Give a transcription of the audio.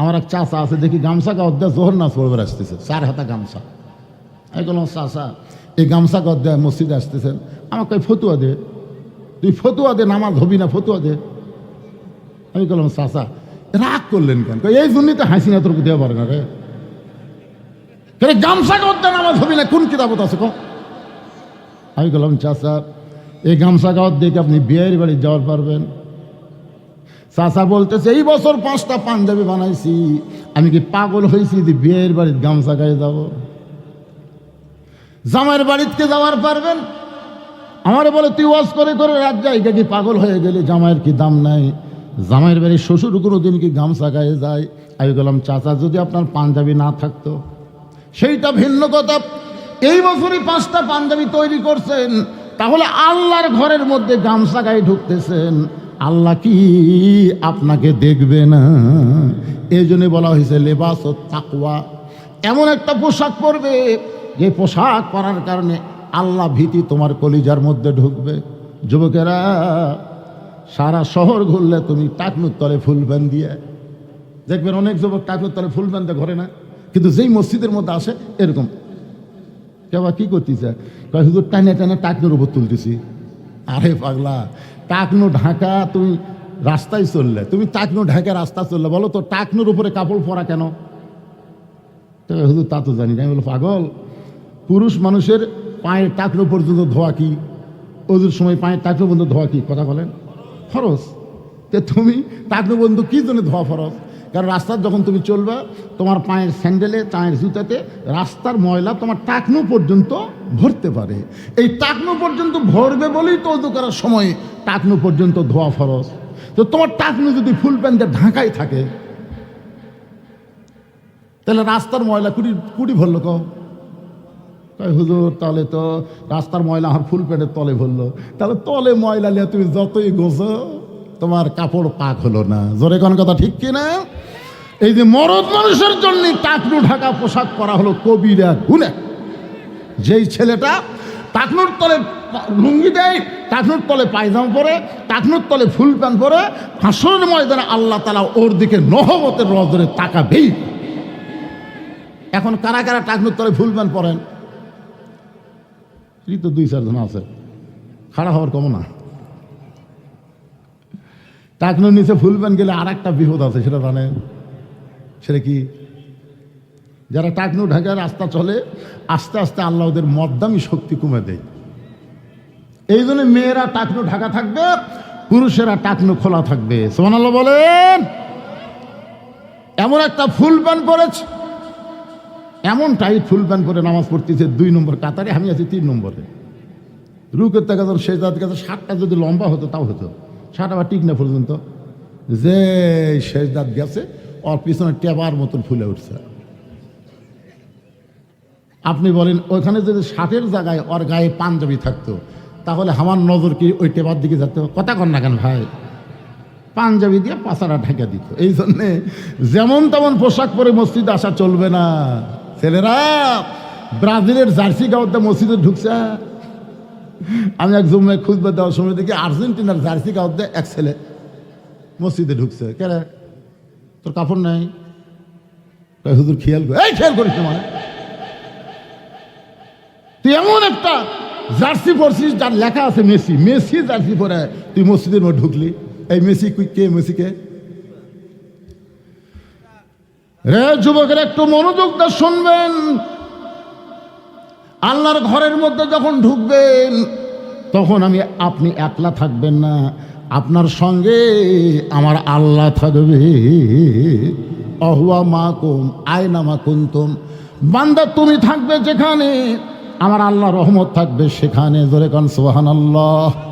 আমার এক চাষা আছে, দেখি গামছা অধ্যায় জোহর নাচ পড়বে আসতেছে, চার হাতা গামছা। আমি বললাম চাষা এই গামছা অধ্যায় মসজিদে আসতেছেন, আমাকে ফতুয়া দে। তুই ফতুয়া দে, নামাজ হবি না, ফতুয়া দে। আমি বললাম চাষা রাগ করলেন কেন? এই জন্যই তো হাসি না, তোর দেওয়া পারে না রে। কেন, গামছা অধ্যায় নামাজ হবি না, কোন কিতাবত আছে কো আমি বললাম চাষা এই গামছা গাওয়ার দেখে আপনি বিয়ের বাড়ি যাওয়ার পারবেন। চাচা বলতেছে, এই বছর পাঁচটা পাঞ্জাবি বানাইছি। আমি কি পাগল হয়েছি যে বিয়ের বাড়ির গামছা গায়ে যাব? জামাইয়ের বাড়িতে যাওয়ার পারবেন? আমার বলে, তুই ওয়াজ করে করে রাত জায়গা কি পাগল হয়ে গেলে? জামাইয়ের কি দাম নাই? জামাইয়ের বাড়ির শ্বশুর কোনো দিন কি গামছা গায়ে যায়? আমি বললাম, চাচা, যদি আপনার পাঞ্জাবি না থাকতো? সেইটা ভিন্ন কথা। এই বছরই পাঁচটা পাঞ্জাবি তৈরি করছেন, তাহলে আল্লাহর ঘরের মধ্যে গামছা গায়ে ঢুকতেছেন। আল্লাহ কি আপনাকে দেখবে না? এই জন্য বলা হয়েছে লেবাস ও তাকওয়া। এমন একটা পোশাক পরবে, যে পোশাক পরার কারণে আল্লাহ ভীতি তোমার কলিজার মধ্যে ঢুকবে। যুবকেরা, সারা শহর ঘুরলে তুমি টাকনুর তলে ফুল ব্যান দিয়ে দেখবেন অনেক যুবক টাকনুর তলে ফুল ব্যান ঘরে না, কিন্তু যেই মসজিদের মধ্যে আসে, এরকম। কেবা কি করতেছে? হুজুর, টানে টানে টাকনুর উপর তুলতেছি। আরে পাগলা, টাকনু ঢাকা, তুমি রাস্তায় চললে, তুমি টাকনু ঢাকা রাস্তা চললে, বলো তো টাকনুর উপরে কাপড় পরা কেন? হুজুর, তা তো জানি না, আমি বলো পাগল, পুরুষ মানুষের পায়ের টাকনো পর্যন্ত ধোয়া কি? ওদের সময় পায়ের টাকনো পর্যন্ত ধোয়া কি? কথা বলেন। ফরজ। তে তুমি টাকনো বন্ধু কী জন্য ধোয়া ফরজ? কারণ রাস্তার যখন তুমি চলবে, তোমার পায়ের স্যান্ডেলে পায়ের জুতাতে রাস্তার ময়লা তোমার টাকনো পর্যন্ত ভরতে পারে। এই টাকনো পর্যন্ত ভরবে বলেই তো করার সময় টাকনো পর্যন্ত ধোয়া ফরজ তো তোমার টাকনো যদি ফুল প্যান্টে ঢাকাই থাকে, তাহলে রাস্তার ময়লা কুড়ি কুড়ি ভরলো কো? কয়, হুজুর, তাহলে তো রাস্তার ময়লা আমার ফুল প্যান্টের তলে ভরলো। তাহলে তলে ময়লা নিয়ে তুমি যতই গোছো তোমার কাপড় পাক হলো না। জোরে কোন কথা ঠিক কি না এই যে মরদ মানুষের জন্য টাকনু ঢাকা পোশাক পরা হলো কবিরা গুনে যেই ছেলেটা টাকনুর তলে লুঙ্গি দেয়, টাকনুর তলে পায়জামা পরে, টাকনুর তলে ফুল প্যান্ট পরে হাসনের ময়দানে আল্লাহ তালা ওর দিকে নহবতের নজরে তাকাবেই। এখন কারা কারা টাকনুর তলে ফুল প্যান্ট পরেন? তো দুই চারজন আছে। খাড়া হওয়ার কম না। টাকনুর নিচে ফুল গেলে আর একটা বিপদ আছে, সেটা জানেন? সেটা কি? যারা টাকনু ঢাকায় রাস্তা চলে, আস্তে আস্তে আল্লাহ ওদের মদ্দামি শক্তি কমে দেয়। এই জন্য মেয়েরা টাকনু ঢাকা থাকবে, পুরুষেরা টাকনু খোলা থাকবে। সোমান আল্লাহ বলেন। এমন একটা ফুল প্যান্ট পরেছে এমন টাইট ফুল প্যান্ট পরে নামাজ পড়তেছে দুই নম্বর কাতারে, আমি আছি তিন নম্বরে। রুকের যখন শেষ দাঁত কাছে ষাটটা যদি লম্বা হতো, তাও হতো। ষাট আবার ঠিক না পর্যন্ত যে শেষ দাঁত গেছে, ওর পিছনে টেবার মতন ফুলে উঠছে। আপনি বলেন ওখানে যদি ষাটের জায়গায় ওর গায়ে পাঞ্জাবি থাকতো, তাহলে আমার নজর কি ওই টেবার দিকে যেত কথা কর না কেন ভাই? পাঞ্জাবি দিয়ে পাশারা ঢেকে দিত। এই জন্যে যেমন তেমন পোশাক পরে মসজিদে আসা চলবে না। ছেলেরা, ব্রাজিলের জার্সি গাওয়াতে মসজিদে ঢুকছে। আমি এক জুমে খুঁজবে দেওয়ার সময় দেখি আর্জেন্টিনার জার্সি গাওয়াতে এক ছেলে মসজিদে ঢুকছে। কেন তোর কাপড় নাই? হুজুর খেয়াল এই খেয়াল করিস মানে। তুই এমন একটা জার্সি পরছিস যার লেখা আছে মেসি। মেসি জার্সি পরে তুই মসজিদের মধ্যে ঢুকলি। এই মেসি কুই- কে? মেসি কে? রে, যুবকের একটু মনোযোগ দিয়ে শুনবেন। আল্লাহর ঘরের মধ্যে যখন ঢুকবেন, তখন আমি, আপনি একলা থাকবেন না, আপনার সঙ্গে আমার আল্লাহ থাকবে। অহুয়া মা কুম আয়না মা কুন্তুম বান্দা, তুমি থাকবে যেখানে, আমার আল্লাহ রহমত থাকবে সেখানে। জোরে কান সোহান আল্লাহ